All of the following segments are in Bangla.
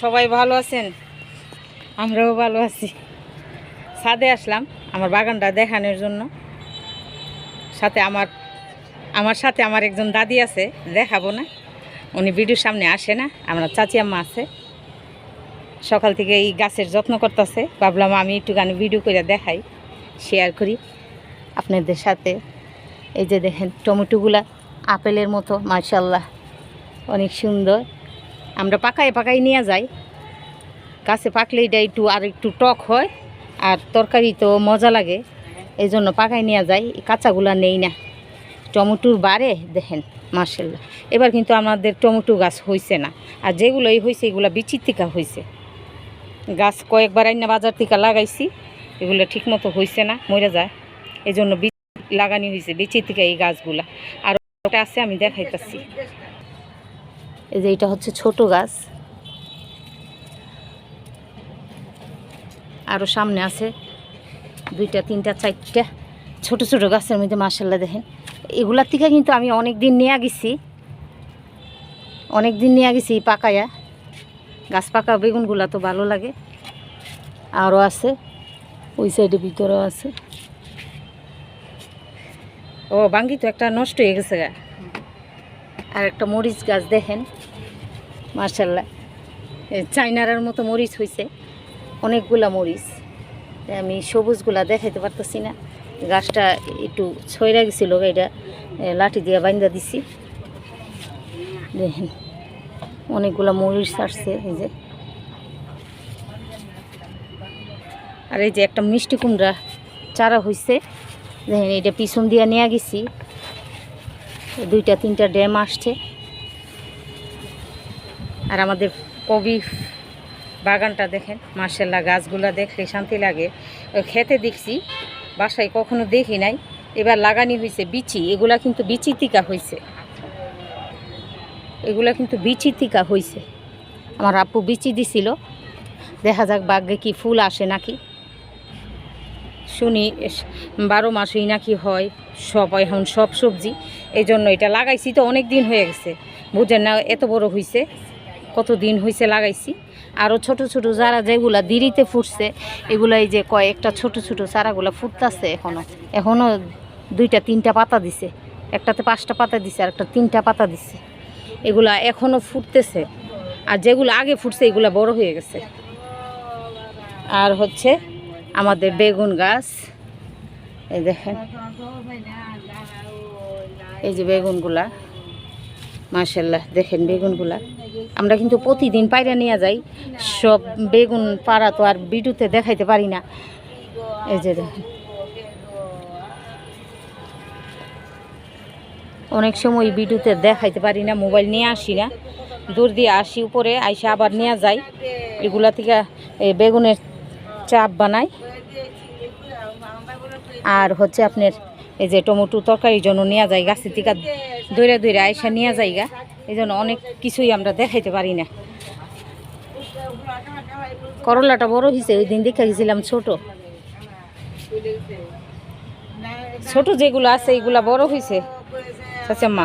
সবাই ভালো আছেন? আমরাও ভালো আছি। ছাদে আসলাম, আমার বাগানটা দেখানোর জন্য। সাথে আমার আমার সাথে আমার একজন দাদি আছে, দেখাবো না। উনি ভিডিওর সামনে আসে না, আমার চাচি আম্মা আছে। সকাল থেকে এই গাছের যত্ন করতেছে। ভাবলাম আমি একটুখানি ভিডিও করে দেখাই শেয়ার করি। আপনাদের সাথে এই যে দেখেন, টমেটোগুলা আপেলের মতো মার্শাল্লাহ অনেক সুন্দর। আমরা পাকায় পাকায় নিয়ে যাই। গাছে পাকলে এটা একটু আর একটু টক হয়, আর তরকারি তো মজা লাগে। এই জন্য পাকায় নিয়ে যাই কাঁচাগুলা নেই না। টমেটোর বারে, দেখেন মার্শাল্লাহ এবার কিন্তু আমাদের টমেটো গাছ হয়েছে না। আর যেগুলোই হয়েছে এগুলো বিচিত্রিকা হয়েছে গাছ কয়েকবার আইনা বাজার থেকে লাগাইছি, এগুলো ঠিকমতো হয়েছে না, মরে যায়। এই জন্য লাগানি হয়েছে বিচিত্রিকা এই গাছগুলা। আর ওটা আছে, আমি দেখাইতেছি। এই যে এটা হচ্ছে ছোট গাছ। আরও সামনে আছে দুইটা, তিনটা, চারটা ছোট ছোট গাছের মধ্যে মার্শাল্লাহ দেখেন। এগুলার থেকে কিন্তু আমি অনেক দিন নিয়ে গেছি। অনেক দিন নিয়ে গেছি পাকায়া। গাছ পাকা, বেগুনগুলা তো ভালো লাগে। আরও আছে, ওই সাইডে ভিতরেও আছে। ও বাঙ্গি তো একটা নষ্ট হয়ে গেছে গা। আর একটা মরিচ গাছ দেখেন। মার্শাল্লাহ চাইনারার মতো মরিচ হয়েছে অনেকগুলা মরিচ। আমি সবুজগুলা দেখাইতে পারতেছি না। গাছটা একটু ছয়রা গেছিল এটা। লাঠি দিয়ে বাইন্দা দিছি। দেখেন, অনেকগুলা মরিচ আসছে এই যে। আর এই যে একটা মিষ্টি কুমড়া চারা হয়েছে দেখেন, এটা পিছন দিয়ে নিয়ে গেছি। দুইটা, তিনটা ড্যাম আসছে। আর আমাদের কবি বাগানটা দেখেন মার্শাল্লাহ গাছগুলা দেখলে শান্তি লাগে। খেতে দেখছি, বাসায় কখনো দেখি নাই। এবার লাগানি হয়েছে বিচি, এগুলা কিন্তু বিচিত্রিকা হয়েছে এগুলা কিন্তু বিচিত্রিকা হয়েছে আমার আপু বিচি দিছিল। দেখা যাক বাগ্যে কি ফুল আসে নাকি। শুনি বারো মাসেই নাকি হয় সব, এখন সব সবজি। এই জন্য এটা লাগাইছি তো অনেক দিন হয়ে গেছে। বুঝেন না, এত বড় হয়েছে কত দিন হয়েছে লাগাইছি। আরও ছোট ছোট যারা যেগুলা দেরিতে ফুটছে, এগুলা এই যে কয়েকটা ছোট ছোট চারাগুলা ফুটতাছে এখনও এখনও দুইটা, তিনটা পাতা দিছে। একটাতে পাঁচটা পাতা দিছে আর একটা তিনটা পাতা দিছে। এগুলা এখনও ফুটতেছে। আর যেগুলো আগে ফুটছে, এগুলা বড় হয়ে গেছে। আর হচ্ছে আমাদের বেগুন গাছ। এই দেখেন। এই যে বেগুনগুলা। মার্শাল্লাহ দেখেন বেগুনগুলা। আমরা কিন্তু প্রতিদিন পায়রা নিয়ে যাই। সব বেগুন পাড়া তো আর বিডুতে দেখাইতে পারি না। এই যে দেখেন। অনেক সময় বিডুতে দেখাইতে পারি না, মোবাইল নিয়ে আসি না। দূর দিয়ে আসি, উপরে আইসা আবার নিয়ে যাই। এগুলা থেকে, এই বেগুনের চাপ বানাই আর হচ্ছে আপনার এই যে টমেটো তরকারির জন্য নিয়ে যায় গাছের থেকে দৈরা দৈরা আইসা নিয়ে যাইগা। এই জন্য অনেক কিছুই আমরা দেখাইতে পারি না। করলাটা বড় হয়েছে ওই দিন দেখে গেছিলাম ছোট। ছোট যেগুলো আছে, এগুলা বড় হয়েছে চাচাম্মা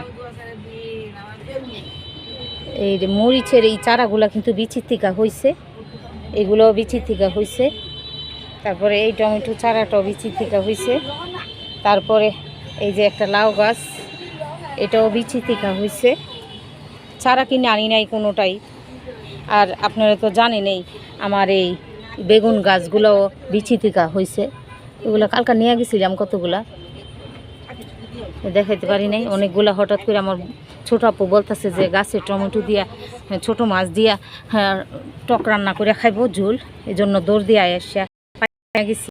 এই মরিচের এই চারাগুলা কিন্তু বিচিত্রিকা হয়েছে এগুলোও বিচিত্রিকা হয়েছে তারপরে এই টমেটো চারাটাও বিচিত্রিকা হয়েছে তারপরে এই যে একটা লাউ গাছ এটাও বিচিত্রিকা হয়েছে চারা কিনে আনি নাই কোনোটাই। আর আপনারা তো জানেনই আমার এই বেগুন গাছগুলোও বিচিত্রিকা হয়েছে এগুলো কালকা নিয়ে গেছিলাম কতগুলা? দেখাইতে পারি নাই। অনেকগুলা হঠাৎ করে আমার ছোট আপু বলতেছে যে গাছে টমেটো দিয়া ছোট মাছ দিয়া হ্যাঁ, টক রান্না করে খাইবো ঝোল। এই জন্য দৌড় দিয়ে পাইয়া গেছি।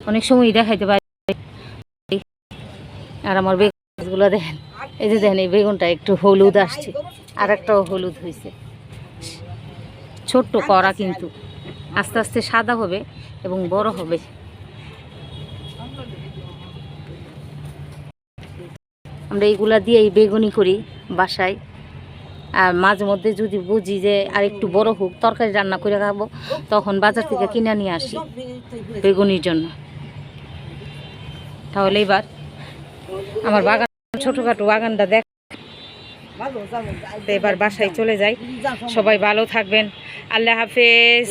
অনেক সময় দেখাইতে পারি। আর আমার বেগুন গাছগুলো দেখেন, এই যে দেখেন এই বেগুনটা একটু হলুদ আসছে আর একটাও হলুদ হয়েছে ছোট্ট করা কিন্তু, আস্তে আস্তে সাদা হবে এবং বড় হবে। আমরা এইগুলা দিয়ে এই বেগুনি করি বাসায়। আর মাঝে মধ্যে যদি বুঝি যে আর একটু বড় হোক, তরকারি রান্না করে খাব, তখন বাজার থেকে কিনে নিয়ে আসি বেগুনির জন্য। তাহলে এবার আমার বাগান, ছোটোখাটো বাগানটা দেখ। এবার বাসায় চলে যাই। সবাই ভালো থাকবেন। আল্লাহ হাফেজ।